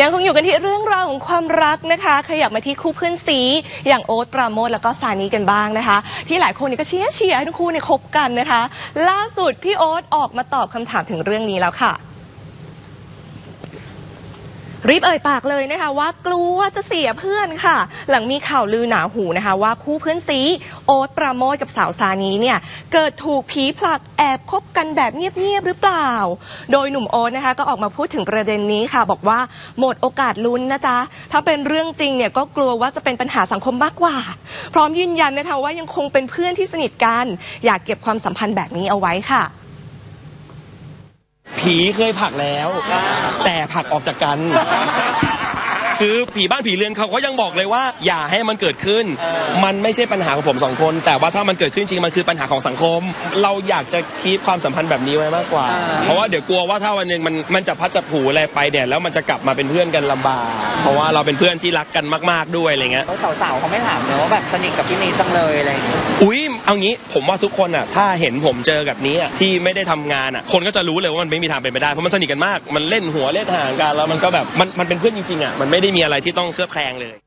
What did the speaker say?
ยังคงอยู่กันที่เรื่องราวของความรักนะคะ ขยับมาที่คู่เพื่อนซีอย่างโอ๊ตปราโมทแล้วก็ซานีกันบ้างนะคะ ที่หลายคนเนี่ยก็เชียร์เชียร์ให้ทั้งคู่เนี่ยคบกันนะคะ ล่าสุดพี่โอ๊ตออกมาตอบคำถามถึงเรื่องนี้แล้วค่ะ รีบเอ่ยปากเลยนะคะ ว่ากลัวจะเสียเพื่อนค่ะ หลังมีข่าวลือหนาหูนะคะ ว่าคู่เพื่อนซีโอ๊ตปราโมทกับสาวซานีเนี่ย เกิดถูกผีผลักแอบคบกันแบบเงียบๆหรือเปล่า โดยหนุ่มโอ๊ตนะคะ ก็ออกมาพูดถึงประเด็นนี้ค่ะ บอกว่าหมดโอกาสลุ้นนะจ๊ะ ถ้าเป็นเรื่องจริงเนี่ยก็กลัวว่าจะเป็นปัญหาสังคมมากกว่า พร้อมยืนยันนะคะว่ายังคงเป็นเพื่อนที่สนิทกัน อยากเก็บความสัมพันธ์แบบนี้เอาไว้ค่ะ ผีเคยผลักแล้ว แต่ผลักออกจากกัน คือผีบ้านผีเรือนเขาก็ยังบอกเลยว่า อย่าให้มันเกิดขึ้น มันไม่ใช่ปัญหาของผมสองคน แต่ว่าถ้ามันเกิดขึ้นจริงมันคือปัญหาของสังคม เราอยากจะคีปความสัมพันธ์แบบนี้ไว้มากกว่า เพราะว่าเดี๋ยวกลัวว่าถ้าวันหนึ่งมันมันจะพัดจับผูอะไรไปเนี่ยแล้วมันจะกลับมาเป็นเพื่อนกันลำบากเพราะว่าเราเป็นเพื่อนที่รักกันมาก ๆด้วยอะไรเงี้ยแล้วสาวๆเขาไม่ถามเลยว่าแบบสนิทกับพี่เมย์จังเลยอะไรอย่างเงี้ย อุ้ย เอางี้ผมว่าทุกคนอะถ้าเห็นผมเจอกับนี้อะที่ไม่ได้ทำงานอะคนก็จะรู้เลยว่ามันไม่มีทางเป็นไปได้เพราะมันสนิทกันมาก มันเล่นหัวเล่นหางกันแล้วมันก็แบบมันมันเป็นเพื่อนจริงๆอะมันไม่ได้มีอะไรที่ต้องเคลือบแคลงเลย